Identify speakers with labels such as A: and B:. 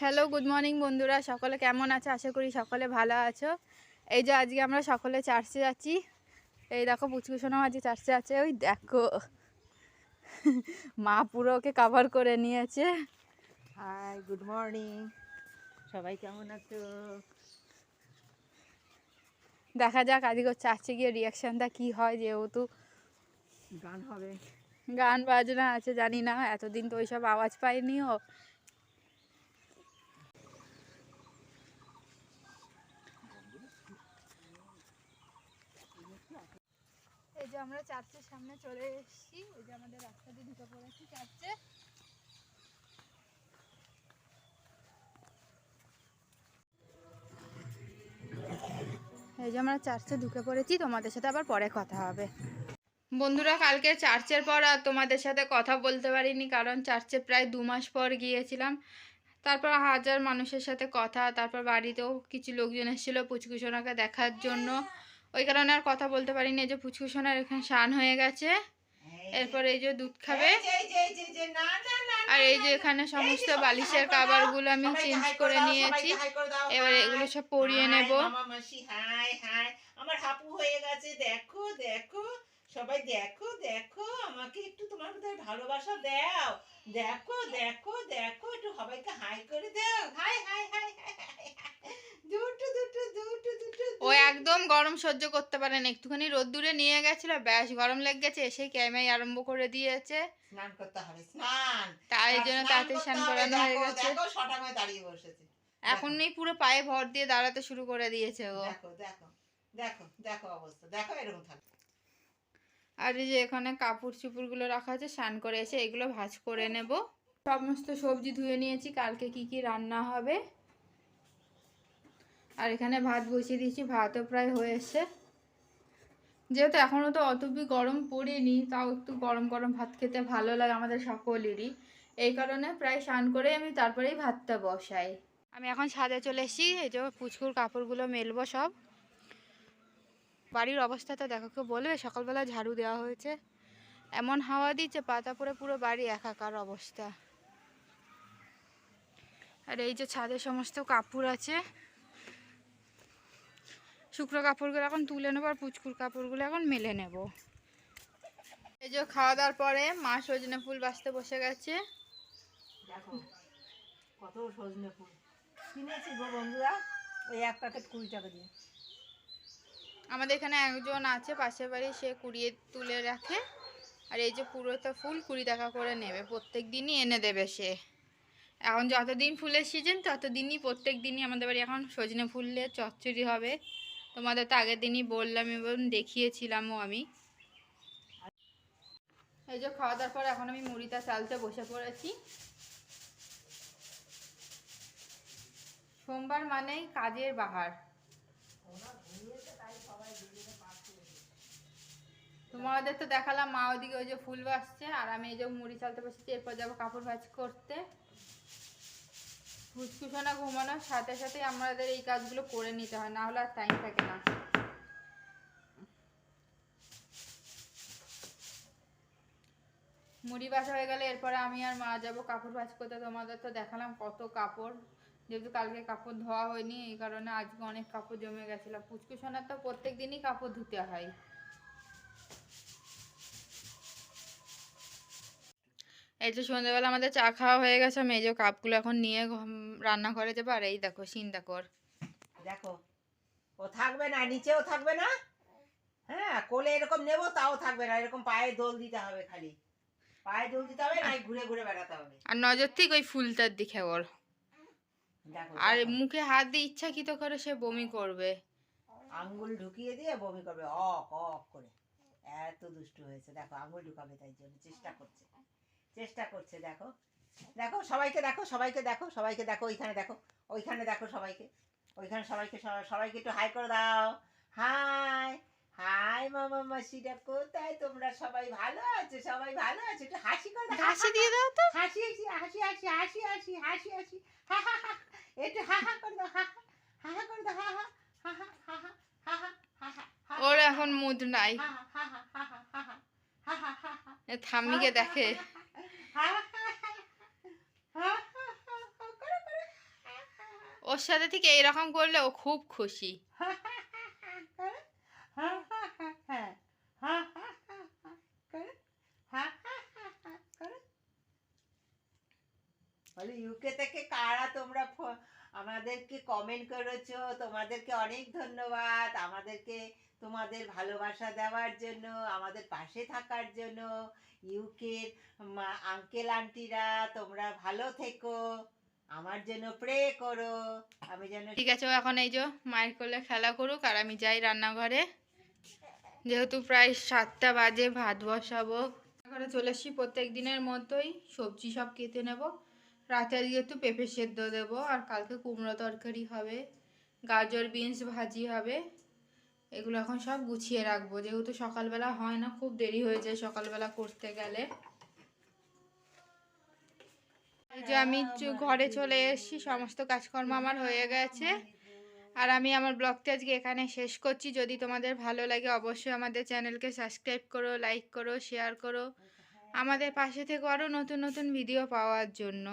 A: Hello good morning বন্ধুরা। সকলে কেমন আছে? আশা করি সকলে ভালো আছো। এই যে আজকে আমরা সকলে চার্চে যাচ্ছি। এই দেখো পুচকুসোনাও আজকে চার্চে আছে। ওই দেখো মা পুরো ওকে কাভার করে নিয়েছে।
B: হাই গুড মর্নিং সবাই কেমন আছো?
A: দেখা যাক আজকে ওর চার্চে গিয়ে রিয়াকশানটা কী হয় যেহেতু
B: গান হবে।
A: গান বাজনা আছে জানি না। এতদিন তো ওইসব আওয়াজ পাইনি ও। আমরা চার্চের সামনে চলে এসেছি। এই যে আমাদের রাস্তা দিয়ে ঢুকে পড়েছি চার্চে এই যে আমরা চার্চে ঢুকে পড়েছি, তোমাদের সাথে আবার পরে কথা হবে। বন্ধুরা, কালকে চার্চের পর আর তোমাদের সাথে কথা বলতে পারিনি, কারণ চার্চে প্রায় দু মাস পর গিয়েছিলাম। তারপর হাজার মানুষের সাথে কথা, তারপর বাড়িতেও কিছু লোকজন এসেছিল পুচকুসোনাকে দেখার জন্য। ওই কারণে আর কথা বলতে পারিনি। এই যে পুচকুসোনার এখানে স্নান হয়ে গেছে। এরপর এই যে দুধ খাবে। আর এই যে এখানে সমস্ত বালিশের কাবারগুলো আমি চেঞ্জ করে নিয়েছি। এবার এগুলো সব পরিয়ে নেব।
B: আমার হাপু হয়ে গেছে দেখো দেখো। সবাই দেখো দেখো আমাকে একটু তোমার ভালোবাসা দাও। দেখো দেখো দেখো একটু সবাইকে হাই করে দাও। হাই হাই হাই,
A: একদম গরম সহ্য করতে পারে না একটুখানি রোদ্দুরে নিয়ে গেছিল ব্যাস গরম লেগে গেছে এসেই ক্যামেই আরম্ভ করে দিয়েছে।
B: স্নান করতে হবে স্নান!
A: তাই জন্য তাড়াতাড়ি
B: করতে
A: স্নান করানো হয়ে গেছে।
B: হয়ে দাঁড়িয়ে বসেছে।
A: এখনই পুরো পায়ে ভর দিয়ে দাঁড়াতে শুরু করে দিয়েছে ও।
B: দেখো দেখো দেখো দেখো অবস্থা দেখো এরকম থাকে
A: আর এই যে এখানে কাপড় চুপুরগুলো রাখা আছে স্নান করে এসে এগুলো ভাজ করে নেব। সমস্ত সবজি ধুয়ে নিয়েছি কালকে কি কি রান্না হবে? আর এখানে ভাত বসিয়ে দিয়েছি, ভাতও প্রায় হয়ে এসছে। যেহেতু এখনও তো অতবি গরম পড়েনি, তাও একটু গরম গরম ভাত খেতে ভালো লাগে আমাদের সকলেরই। এই কারণে প্রায় স্নান করে আমি তারপরেই ভাতটা বসাই। আমি এখন ছাদে চলে এসেছি, এই যে পুচকুর কাপড়গুলো মেলবো সব। বাড়ির অবস্থাটা দেখো, কেউ বলবে সকালবেলা ঝাড়ু দেওয়া হয়েছে। এমন হাওয়া দিচ্ছে, পাতা পরে পুরো বাড়ি একাকার অবস্থা। আর এই যে ছাদে সমস্ত কাপড় আছে শুকনো কাপড়গুলো এখন তুলে নেব আর পুচকুর কাপড়গুলো এখন মেলে নেব। এই যে খাওয়া দাওয়ার পরে মা সজনে ফুল বাঁচতে বসে গেছে।
B: দেখো কত সজনে ফুল। কিনেছি গো বন্ধুরা ওই এক প্যাকেট কুড়ি টাকা দিয়ে।
A: আমাদের এখানে একজন আছে পাশের বাড়ি সে কুড়িয়ে তুলে রাখে। আর এই যে পুরোটা ফুল কুড়ি টাকা করে নেবে প্রত্যেক দিনই এনে দেবে সে। এখন যতদিন ফুলের সিজন ততদিনই প্রত্যেক দিনই আমাদের বাড়ি এখন সজনে ফুললে চচ্চড়ি হবে। তোমাদের তো আগের দিনই বললাম এবং দেখিয়েছিলামও আমি। এই যে খাওয়া দাওয়ার পর এখন আমি মুড়িটা চালতে বসে পড়েছি। সোমবার মানেই কাজের বাহার। তোমাদের তো দেখালাম, মা ওদিকে ওই যে ফুল বাসছে, আর আমি এই যে মুড়ি চালতে বসেছি, এরপর যাব কাপড় ভাজ করতে। ফুসকুসোনা ঘুমানোর সাথে সাথে আমাদের এই কাজগুলো করে নিতে হয়, না হলে আর টাইম থাকে না। মুড়ি বাসা হয়ে গেলে এরপরে আমি আর মা যাব, কাপড় ভাজ করতে তোমাদের তো দেখালাম কত কাপড়। যেহেতু কালকে কাপড় ধোয়া হয়নি, এই কারণে আজকে অনেক কাপড় জমে গেছিল। পুচকুসোনার তো প্রত্যেক দিনই কাপড় ধুতে হয়। এই যে সন্ধ্যাবেলা আমাদের চা খাওয়া হয়ে গেছে আমি এই যে কাপগুলো এখন নিয়ে ঘম- রান্নাঘরে যাব আর এই দেখো চিন্তা কর
B: দেখো ও থাকবে না নিচেও থাকবে না? হ্যাঁ কোলে এরকম নেব তাও থাকবে না এরকম পায়ে দোল দিতে হবে খালি। পায়ে দোল দিতে হবে না ঘুরে ঘুরে বেড়াতে হবে?
A: আর নজর ঠিক ওই ফুলটার দিকে ওর। আর মুখে হাত দিয়ে ইচ্ছাকৃত করে সে বমি করবে।
B: আঙ্গুল ঢুকিয়ে দিয়ে বমি করবে অক অক করে। এত দুষ্টু হয়েছে দেখো আঙ্গুল ঢুকাবে তাই জন্য চেষ্টা করছে। চেষ্টা করছে দেখো দেখো সবাইকে দেখো সবাইকে দেখো সবাইকে দেখো ওইখানে দেখো ওইখানে দেখো সবাইকে ওইখানে সবাইকে সবাই- সবাইকে একটু হাই করে দাও হাই হাই মামা মাসিরা কোথায় তোমরা সবাই ভালো আছো সবাই ভালো আছো একটু হাসি করে দাও
A: ঘাসি দিয়ে দাও তো
B: হাসি হাসি হাসি হাসি হাসি হাসি হাসি হাসি হা হা হা একটু হা হা করে দাও হা হা হা হা করে দাও হা হা হা হা হা হা হা হা হা হা হা
A: ওর এখন মুড নাই
B: হা হা হা হা হা হা হা হা হা হা হা
A: দেখে
B: হা হা হা হা হা হা হা করো করো
A: ওর সাথে থেকে এইরকম করলে ও খুব খুশি।
B: বলে ইউকে থেকে কারা তোমরা আমাদেরকে কমেন্ট করেছ? তোমাদেরকে অনেক ধন্যবাদ। আমাদেরকে, তোমাদের ভালোবাসা দেওয়ার জন্য, আমাদের পাশে থাকার জন্য। ইউকের আঙ্কেল আন্টিরা তোমরা ভালো থেকো। আমার জন্য প্রে করো, আমি যেন
A: ঠিক আছে এখন এই যে মায়ের কোলে খেলা করুক আর আমি যাই রান্নাঘরে। যেহেতু প্রায় সাতটা বাজে, ভাত বসাবো। ঘরে চলে এসছি প্রত্যেক দিনের মতোই, সবজি সব কেটে নেব। রাতে আজকে একটু পেঁপে সেদ্ধ দেবো আর কালকে কুমড়ো তরকারি হবে, গাজর, বিনস ভাজি হবে। এগুলো এখন সব গুছিয়ে রাখব। যেহেতু সকালবেলা হয় না, খুব দেরি হয়ে যায় সকালবেলা করতে গেলে। এই যে আমি ঘরে চলে এসেছি, সমস্ত কাজকর্ম আমার হয়ে গেছে। আর আমি আমার ব্লগটা আজকে এখানে শেষ করছি। যদি তোমাদের ভালো লাগে অবশ্যই আমাদের চ্যানেলকে সাবস্ক্রাইব করো, লাইক করো, শেয়ার করো। আমাদের পাশে থেকে আরও নতুন নতুন ভিডিও পাওয়ার জন্য।